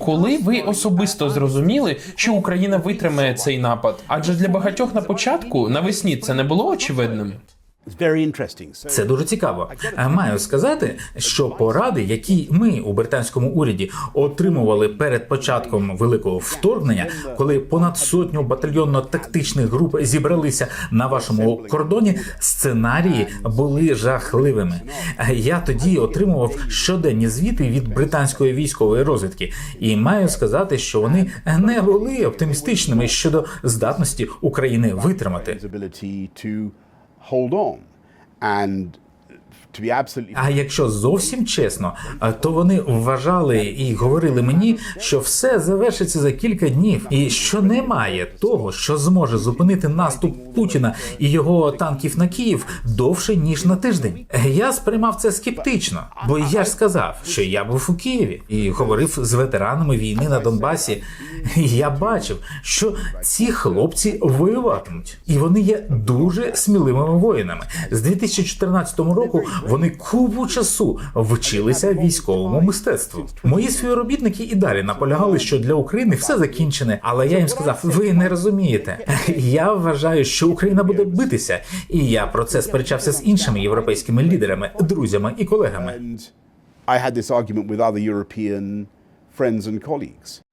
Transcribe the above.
Коли ви особисто зрозуміли, що Україна витримає цей напад? Адже для багатьох на початку навесні це не було очевидним. Це дуже цікаво. Маю сказати, що поради, які ми у британському уряді отримували перед початком великого вторгнення, коли понад сотню батальйонно-тактичних груп зібралися на вашому кордоні, сценарії були жахливими. Я тоді отримував щоденні звіти від британської військової розвідки, і маю сказати, що вони не були оптимістичними щодо здатності України витримати. hold on. And А якщо зовсім чесно, то вони вважали і говорили мені, що все завершиться за кілька днів, і що немає того, що зможе зупинити наступ Путіна і його танків на Київ довше ніж на тиждень. Я сприймав це скептично, бо я ж сказав, що я був у Києві і говорив з ветеранами війни на Донбасі. Я бачив, що ці хлопці воюватимуть, і вони є дуже сміливими воїнами. З 2014 року вони купу часу вчилися військовому мистецтву. Мої співробітники і далі наполягали, що для України все закінчене, але я їм сказав: ви не розумієте. Я вважаю, що Україна буде битися, і я про це сперечався з іншими європейськими лідерами, друзями і колегами. I had this argument with other European friends and colleagues.